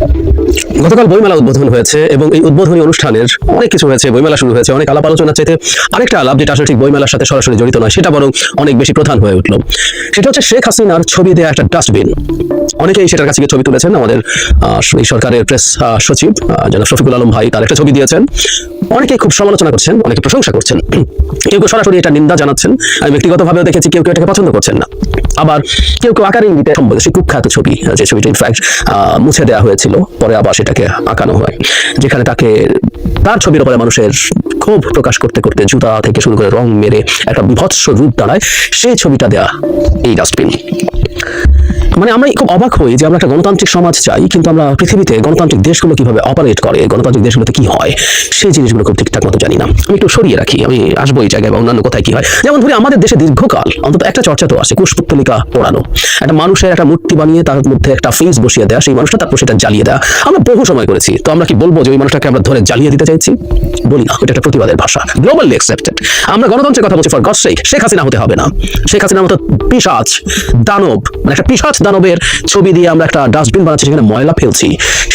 Thank you. গতকাল বইমেলা উদ্বোধন হয়েছে এবং এই উদ্বোধনী অনুষ্ঠানের অনেক কিছু হয়েছে, বইমেলা শুরু হয়েছে, অনেক আলাপ আলোচনা চাইতে আরেকটা আলাপ যেটা আসলে ঠিক বইমেলার সাথে সরাসরি জড়িত নয়, সেটা বরং অনেক বেশি প্রধান হয়ে উঠল। সেটা হচ্ছে শেখ হাসিনার ছবি দেওয়া একটা ডাস্টবিন। অনেকেই সেটার কাছে ছবি তুলেছেন, আমাদের এই সরকারের প্রেস সচিব জনাব শফিকুল আলম ভাই তার একটা ছবি দিয়েছেন। অনেকেই খুব সমালোচনা করছেন, অনেকে প্রশংসা করছেন। কেউ কেউ সরাসরি এটা নিন্দা জানাচ্ছেন। আমি ব্যক্তিগতভাবেও দেখেছি কেউ কেউ এটাকে পছন্দ করছেন না। আবার কেউ কেউ আকার ইঙ্গিতে সম্ভব। সেই কুখ্যাত ছবি যে ছবিটা ইনফ্যাক্ট মুছে দেওয়া হয়েছিল। পরে আবার সেটাকে আঁকানো হয়। যেখানে তাকে তার ছবির ওপরে মানুষের ক্ষোভ প্রকাশ করতে করতে জুতা থেকে শুরু করে রং মেরে একটা বিভৎস রূপ দাঁড়ায়, সেই ছবিটা দেয়া এই ডাস্টবিন মানে আমরা খুব অবাক হই যে আমরা একটা গণতান্ত্রিক সমাজ চাই, কিন্তু আমরা পৃথিবীতে গণতান্ত্রিক দেশগুলো কীভাবে অপারেট করে, গণতান্ত্রিক দেশগুলোতে কি হয়, সেই জিনিসগুলো খুব ঠিকঠাক মতো জানি না। আমি একটু সরিয়ে রাখি, আমি আসব এই জায়গায় বা অন্যান্য কোথায় কি হয়। যেমন ধরি আমাদের দেশে দীর্ঘকাল অন্তত একটা চর্চা তো আছে, কুশপুত্তলিকা পোড়ানো। একটা মানুষের একটা মূর্তি বানিয়ে তার মধ্যে একটা ফেস বসিয়ে দেওয়া সেই মানুষটা তারপর সেটা জ্বালিয়ে দেওয়া আমরা বহু সময় করেছি, তো আমরা কি বলব যে ওই মানুষটাকে আমরা ধরে জ্বালিয়ে দিতে চাইছি? বলি না, এটা একটা প্রতিবাদের ভাষা। গ্লোবালি অ্যাকসেপ্টেড আমরা গণতন্ত্রের কথা বলছি ফর গড শেখ হাসিনা হতে হবে না। শেখ হাসিনার মতো পিসাচ দানব মানে একটা পিসাচ দানবের ছবি দিয়ে আমরা একটা ডাস্টবিন বানাচ্ছি সেখানে ময়লা ফেলছি।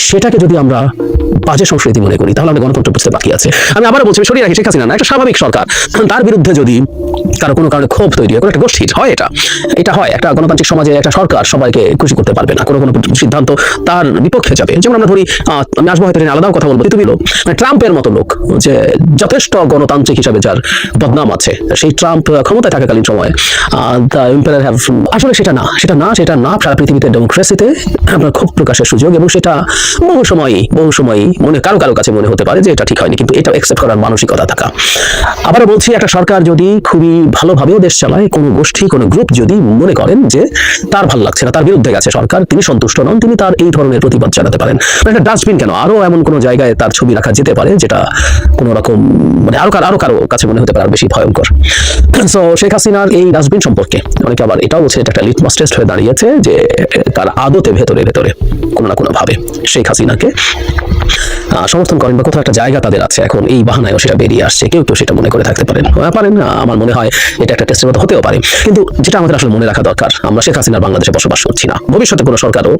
সেটাকে যদি আমরা বাজে সংস্কৃতি মনে করি, তাহলে আমরা গণতন্ত্র বুঝতে বাকি আছে। আমি আবারও বলছি সরিয়ে রাখি, শেখ হাসিনা না, একটা স্বাভাবিক সরকার। তার বিরুদ্ধে যদি কারও কোনো কারণে ক্ষোভ তৈরি হয়, কোনো একটা গোষ্ঠীর, হয় এটা? এটা হয়, একটা গণতান্ত্রিক সমাজে একটা সরকার সবাইকে খুশি করতে পারবে না, কোনো কোনো সিদ্ধান্ত তার বিপক্ষে যাবে। যেমন আমরা ধরি আমি আসব হয়তো আলাদাও কথা বলব। তুমি মানে ট্রাম্পের মতো লোক, যে যথেষ্ট গণতান্ত্রিক হিসাবে যার বদনাম আছে, সেই ট্রাম্প ক্ষমতায় থাকাকালীন সময় আসলে সেটা না সেটা না সেটা না সারা পৃথিবীতে ডেমোক্রেসিতে আপনার ক্ষোভ প্রকাশের সুযোগ এবং সেটা বহু সময়ই বহু সময়ই মনে কারও কারও কাছে মনে হতে পারে যে এটা ঠিক হয়নি, কিন্তু এটা অ্যাকসেপ্ট করার মানসিকতা থাকা। আবারও বলছি, একটা সরকার যদি খুবই ভালোভাবেও দেশ চালায়, কোনো গোষ্ঠী, কোনো গ্রুপ যদি মনে করেন যে তার ভালো লাগছে না, তার বিরুদ্ধে গেছে সরকার, তিনি সন্তুষ্ট নন, তিনি তার এই ধরনের প্রতিবাদ জানাতে পারেন। মানে একটা ডাস্টবিন কেন? আরও এমন কোনো জায়গায় তার ছবি রাখা যেতে পারে যেটা কোনো রকম মানে আরও কারও আরও কারও কাছে মনে হতে পারে বেশি ভয়ঙ্কর। সো শেখ হাসিনার এই ডাস্টবিন সম্পর্কে অনেকে আবার এটাও বলছে, এটা একটা লিটমাস টেস্ট হয়ে দাঁড়িয়েছে যে তার আদতে ভেতরে ভেতরে কোনো না কোনো ভাবে। শেখ হাসিনাকে সমর্থন করেন বা কোথাও একটা জায়গা তাদের আছে এখন এই বাহানায়ও সেটা বেরিয়ে আসছে কেউ কেউ সেটা মনে করে থাকতে পারেন। হ্যাঁ, পারেন আমার মনে হয় এটা একটা টেস্টের মতো হতেও পারে। কিন্তু যেটা আমাদের আসলে মনে রাখা দরকার আমরা শেখ হাসিনার বাংলাদেশে বসবাস করছি না। ভবিষ্যতে কোনো সরকারও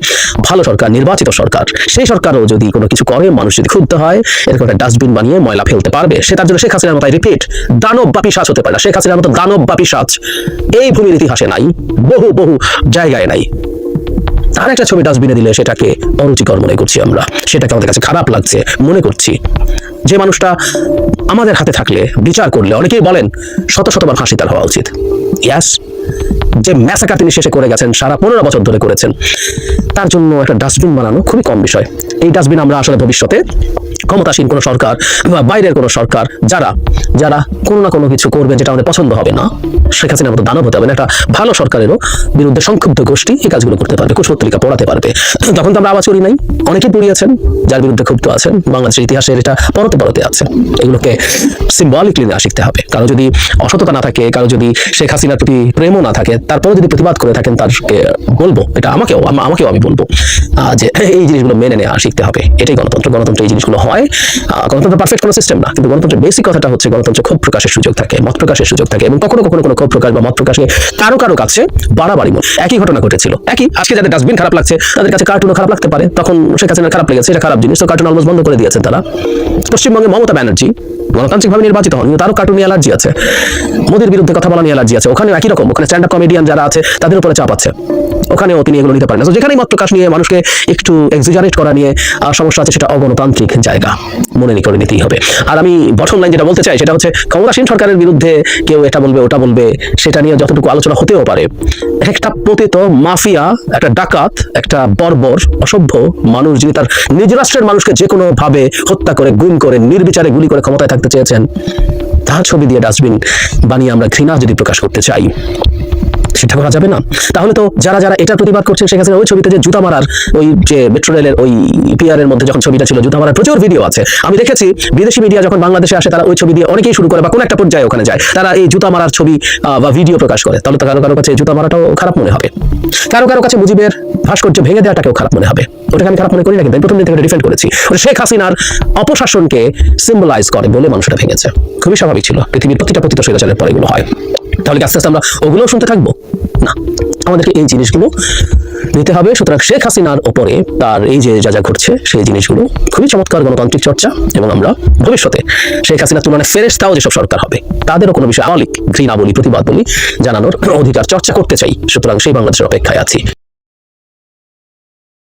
ভালো সরকার নির্বাচিত সরকার সেই সরকারও যদি কোনো কিছু করে মানুষ যদি ক্ষুব্ধ হয় এরকম একটা ডাস্টবিন বানিয়ে ময়লা ফেলতে পারবে সে তার জন্য শেখ হাসিনার মতো রিপিট দানব বা পিসাচ হতে পারে না। শেখ হাসিনার মতো দানব বা পিসাচ এই ভূমির ইতিহাসে নাই বহু বহু জায়গায় নাই। তার একটা ছবি ডাস্টবিনে দিলে সেটাকে অরুচিকর মনে করছি আমরা। সেটাকে আমাদের কাছে খারাপ লাগছে, মনে করছি। যে মানুষটা আমাদের হাতে থাকলে, বিচার করলে, অনেকেই বলেন শত শতবার ফাঁসি তার হওয়া উচিত। ইয়াস যে ম্যাসাকা তিনি শেষে করে গেছেন, সারা পনেরো বছর ধরে করেছেন, তার জন্য একটা ডাস্টবিন বানানো খুবই কম বিষয়। এই ডাস্টবিন আমরা আসলে ভবিষ্যতে ক্ষমতাসীন কোনো সরকার বা বাইরের কোনো সরকার, যারা যারা কোনো না কোনো কিছু করবেন যেটা আমাদের পছন্দ হবে না। শেখ হাসিনার মতো দানব হতে হবে না, একটা ভালো সরকারেরও বিরুদ্ধে সংক্ষুব্ধ গোষ্ঠী এই কাজগুলো করতে পারবে কুশপত্রিকা পড়াতে পারবে। তখন তো আমরা আওয়াজ করি নাই, অনেকেই পড়িয়েছেন, যার বিরুদ্ধে ক্ষুব্ধ আছেন, বাংলাদেশের ইতিহাসের এটা পরতে পরতে আছে। এগুলোকে সিম্বলিকলি নেওয়া শিখতে হবে। কারও যদি অসততা না থাকে, কারও যদি শেখ হাসিনার প্রতি প্রেমও না থাকে তারপরে যদি প্রতিবাদ করে থাকেন, তারকে বলব, এটা আমাকেও আমাকেও আমি বলব। যে এই জিনিসগুলো মেনে নেওয়া শিখতে হবে। এটাই গণতন্ত্র। গণতন্ত্র এই জিনিসগুলো হয়। গণতন্ত্র পারফেক্ট কোনো সিস্টেম না। কিন্তু গণতন্ত্রের বেসিক কথাটা হচ্ছে গণতন্ত্রে ক্ষোভ প্রকাশের সুযোগ থাকে, মত প্রকাশের সুযোগ থাকে এবং কখনো কখনো কোনো ক্ষোভ প্রকাশ বা মত প্রকাশে কারও কারও কাছে বাড়াবাড়ি মত একই ঘটনা ঘটেছিল। একই আজকে যাদের ডাস্টবিন খারাপ লাগছে, তাদের কাছে কার্টুনও খারাপ লাগতে পারে। তখন শেখ হাসিনার খারাপ লেগেছে, এটা খারাপ জিনিস। তো কার্টুন অলমোস্ট বন্ধ করে দিয়েছেন তারা। পশ্চিমবঙ্গে মমতা ব্যানার্জি গণতান্ত্রিকভাবে নির্বাচিত হন কিন্তু তারও কার্টুন অ্যালার্জি আছে। মোদির বিরুদ্ধে কথা বলা নিয়ে অ্যালার্জি আছে। ওখানে একই রকম। ওখানে স্ট্যান্ড আপ কমেডিয়ান যারা আছে, তাদের উপরে চাপ আছে। ওখানেও তিনি এগুলো নিতে পারেন না। যেখানেই মত প্রকাশ নিয়ে মানুষকে একটু এক্সিজারেট করা নিয়ে সমস্যা আছে, সেটা অগণতান্ত্রিক জায়গা। মনে করে নিতেই হবে। আর আমি বটম লাইন যেটা বলতে চাই, সেটা হচ্ছে ক্ষমতাসীন সরকারের বিরুদ্ধে কেউ এটা বলবে, ওটা বলবে, সেটা নিয়ে যতটুকু আলোচনা হতেও পারে, একটা পতিত মাফিয়া, একটা ডাকাত, একটা বর্বর, অসভ্য মানুষ যিনি তার নিজ রাষ্ট্রের মানুষকে যে কোনো ভাবে হত্যা করে, গুম করে, নির্বিচারে গুলি করে ক্ষমতায় থাকতে চেয়েছেন, তার ছবি দিয়ে ডাস্টবিন বানিয়ে আমরা ঘৃণা যদি প্রকাশ করতে চাই। সেটা করা যাবে না। তাহলে তো যারা যারা এটা প্রতিবাদ করছেন সেখানে ওই ছবিতে যে জুতা মারার, ওই যে মেট্রো রেলের ওই পিআর এর মধ্যে যখন ছবিটা ছিল, জুতা মারার প্রচুর ভিডিও আছে। আমি দেখেছি, বিদেশি মিডিয়া যখন বাংলাদেশে আসে, তারা ওই ছবি দিয়ে অনেকেই শুরু করে বা কোনো একটা পর্যায়ে ওখানে যায়। তারা এই জুতা মারার ছবি বা ভিডিও প্রকাশ করে। তাহলে তো কারও কারও কাছে জুতা মারাটাও খারাপ মনে হবে। কারও কারও কাছে মুজিবের ভাস্কর্য ভেঙে দেওয়াটাকেও খারাপ মনে হবে। ওটাকে আমি খারাপ মনে করি না, কিন্তু প্রথম দিন থেকে ডিফেন্ড করেছি। শেখ হাসিনার অপশাসনকে সিম্বলাইজ করে বলে মানুষটা ভেঙেছে। খুবই স্বাভাবিক ছিল, পৃথিবীর প্রতিটা পতিত স্বৈরাচারের পর এগুলো হয়। তাহলে আস্তে আস্তে আমরা ওগুলোও শুনতে থাকব? না, আমাদেরকে এই জিনিসগুলো নিতে হবে। সুতরাং শেখ হাসিনার ওপরে তার এই যে যা যা ঘটছে, সেই জিনিসগুলো খুবই চমৎকার গণতান্ত্রিক চর্চা এবং আমরা ভবিষ্যতে শেখ হাসিনার তুলনায় ফেরেস্তাও যেসব সরকার হবে, তাদেরও কোনো বিষয়ে আমলিক ঘৃণা বলি, প্রতিবাদ বলি জানানোর অধিকার চর্চা করতে চাই। সুতরাং সেই বাংলাদেশের অপেক্ষায় আছি।